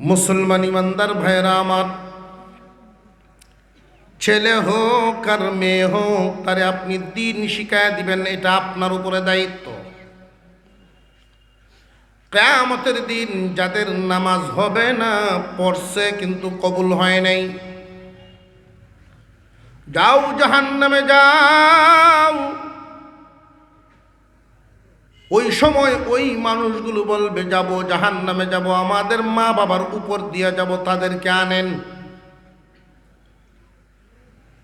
মুসলমান ইমানদার ভাইরা আমার। ছেলে হোক আর মেয়ে হোক, তারে আপনি দিন শিখায় দিবেন, এটা আপনার উপরে দায়িত্ব। কেয়ামতের দিন যাদের নামাজ হবে না, পড়ছে কিন্তু কবুল হয় নাই। যাও জাহান নামে যাও। ওই সময় ওই মানুষগুলো বলবে, যাব জাহান নামে যাব আমাদের মা বাবার উপর দিয়ে যাব, তাদেরকে আনেন।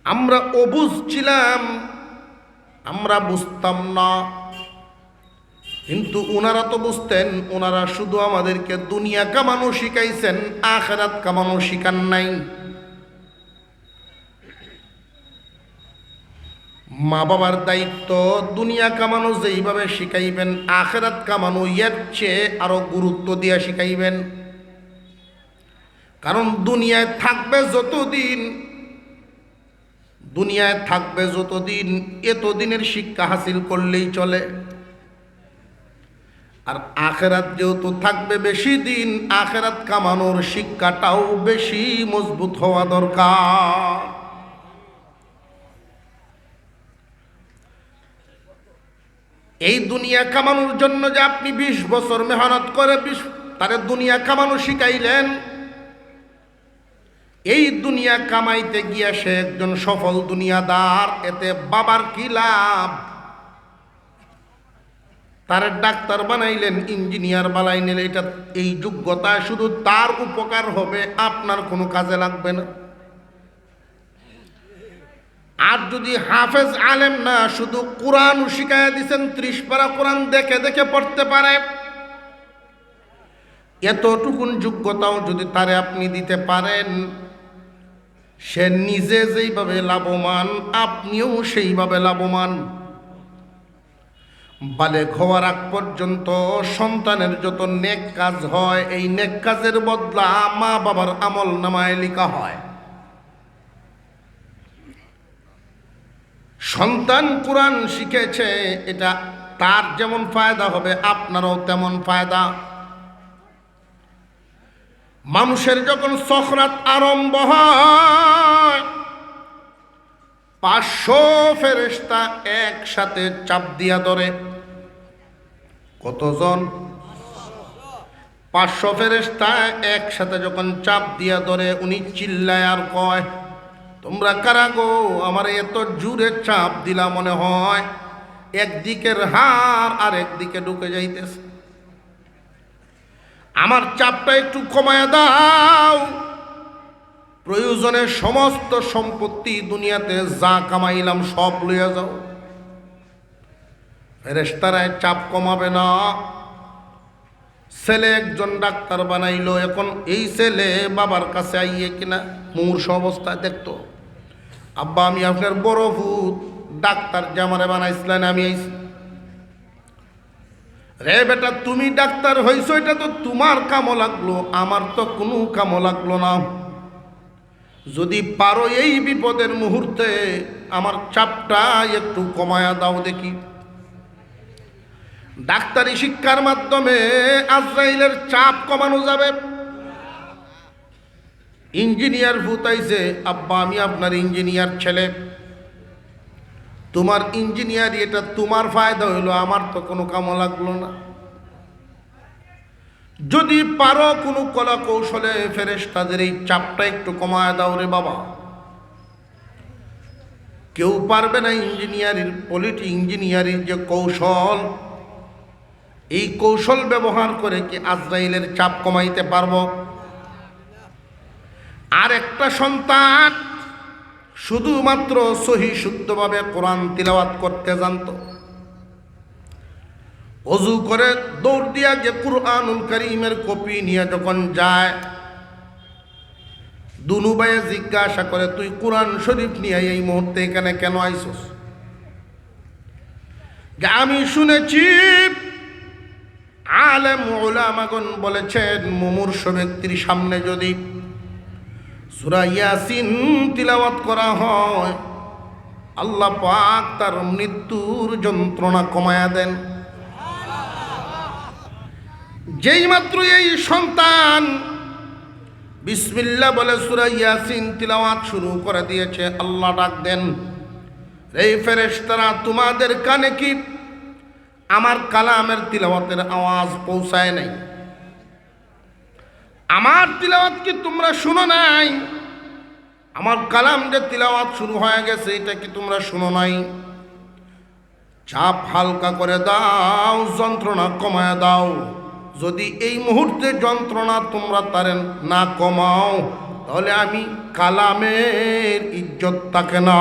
আমরা অবুঝ ছিলাম, আমরা বুঝতাম না। কিন্তু ওনারা তো বুঝতেন ওনারা শুধু আমাদেরকে দুনিয়া কামানো শিখাইছেন, আখেরাত কামানো শিখান নাই। মা বাবার দায়িত্ব, দুনিয়া কামানো যেইভাবে শিখাইবেন, আখেরাত কামানো এর চেয়ে আরও গুরুত্ব দিয়ে শিখাইবেন। কারণ দুনিয়ায় থাকবে যতদিন, দুনিয়ায় থাকবে যতদিন, এতদিনের শিক্ষা হাসিল করলেই চলে। আর আখেরাত যেহেতু থাকবে বেশি দিন, আখেরাত কামানোর শিক্ষাটাও বেশি মজবুত হওয়া দরকার। এই দুনিয়া কামানোর জন্য যে আপনি বিশ বছর মেহনত করে তারে দুনিয়া কামানো শিখাইলেন। এই দুনিয়া কামাইতে গিয়া সে একজন সফল দুনিয়াদার, এতে বাবার কি লাভ? তার ডাক্তার বানাইলেন, ইঞ্জিনিয়ার বানাইলেন, এটা এই যোগ্যতা শুধু তার উপকার হবে, আপনার কোনো কাজে লাগবে না। আর যদি হাফেজ আলেম না, শুধু কোরআন শিখাইয়া দিচ্ছেন ত্রিশ পারা কোরআন দেখে দেখে পড়তে পারে। এতটুকুন যোগ্যতাও যদি তারে আপনি দিতে পারেন, সে নিজে যেইভাবে লাভবান, আপনিও সেইভাবে লাভবান। বালে হওয়ার আগ পর্যন্ত সন্তানের যত নেক কাজ হয়, এই নেক কাজের বদলা মা বাবার আমল নামায় লেখা হয়। সন্তান কোরআন শিখেছে, এটা তার যেমন ফায়দা হবে, আপনারও তেমন ফায়দা। মানুষের যখন সখরাত আরম্ভ হয়, পাঁচশো ফেরেস্তা একসাথে চাপ দিয়া ধরে। কতজন? পাঁচশো ফেরেস্তা একসাথে যখন চাপ দিয়া ধরে, উনি চিল্লায় আর কয় তোমরা কারা গো? আমার এত জুড়ে চাপ দিলা মনে হয়। একদিকের হার আর একদিকে ঢুকে যাইতেছে। আমার চাপটা একটু কমায় দাও। প্রয়োজনে সমস্ত সম্পত্তি দুনিয়াতে যা কামাইলাম সব লইয়া যাও। ফেরেস্তারায় চাপ কমাবে না। ছেলে একজন ডাক্তার বানাইলো, এখন এই ছেলে বাবার কাছে আইয়ে কিনা মূর্ষ অবস্থায় দেখতো। আব্বা, আমি আপনার বড় ভূত। ডাক্তার যে আমারে বানাইছিলেন আমি আইছি রে বেটা, তুমি ডাক্তার হইছো, এটা তো তোমার কামো লাগল, আমার তো কোনো কামো লাগল না। যদি পারো এই বিপদের মুহূর্তে আমার চাপটা একটু কমায়া দাও দেখি। ডাক্তারি শিক্ষার মাধ্যমে আজরাইলের চাপ কমানো যাবে। ইঞ্জিনিয়ার ভূতাইছে, আব্বা, আমি আপনার ইঞ্জিনিয়ার ছেলে। তোমার ইঞ্জিনিয়ার, এটা তোমার ফায়দা হইল, আমার তো কোনো কামো লাগল না। যদি পারো কোনো কলা কৌশলে ফেরেস তাদের এই চাপটা একটু কমায় দাও রে বাবা। কেউ পারবে না ইঞ্জিনিয়ারিং পলিটি ইঞ্জিনিয়ারিং যে কৌশল। এই কৌশল ব্যবহার করে কি আজরাইলের চাপ কমাইতে পারব? আর একটা সন্তান শুধুমাত্র সহি শুদ্ধভাবে কোরআন তিলাওয়াত করতে জানত। অজু করে দৌড় দিয়া যে কুরআনুল করিমের কপি নিয়ে যখন যায় দুনু ভাইয়ে জিজ্ঞাসা করে, তুই কোরআন শরীফ নিয়ে এই মুহূর্তে এখানে কেন আইসস? আমি শুনেছি, আলেম ওলামাগন বলেছেন, মুমূর্ষ ব্যক্তির সামনে যদি সুরা ইয়াসিন তিলাওয়াত করা হয়। আল্লাহ পাক তার মৃত্যুর যন্ত্রণা কমায়া দেন। যেই মাত্র এই সন্তান বিসমিল্লা বলে সুরা ইয়াসিন তিলাওয়াত শুরু করে দিয়েছে, আল্লাহ ডাক দেন এই ফেরেশতারা, তোমাদের কানে কি আমার কালামের তিলাওয়াতের আওয়াজ পৌঁছায় নাই? আমার তিলাওয়াত কি তোমরা শুনো নাই? আমার কালাম যে তিলাওয়াত শুরু হয়ে গেছে, এটা কি তোমরা শুনো নাই? চাপ হালকা করে দাও, যন্ত্রণা কমায় দাও। যদি এই মুহূর্তে যন্ত্রণা তোমরা তারে না কমাও, তাহলে আমি কালামের ইজ্জত থাকে না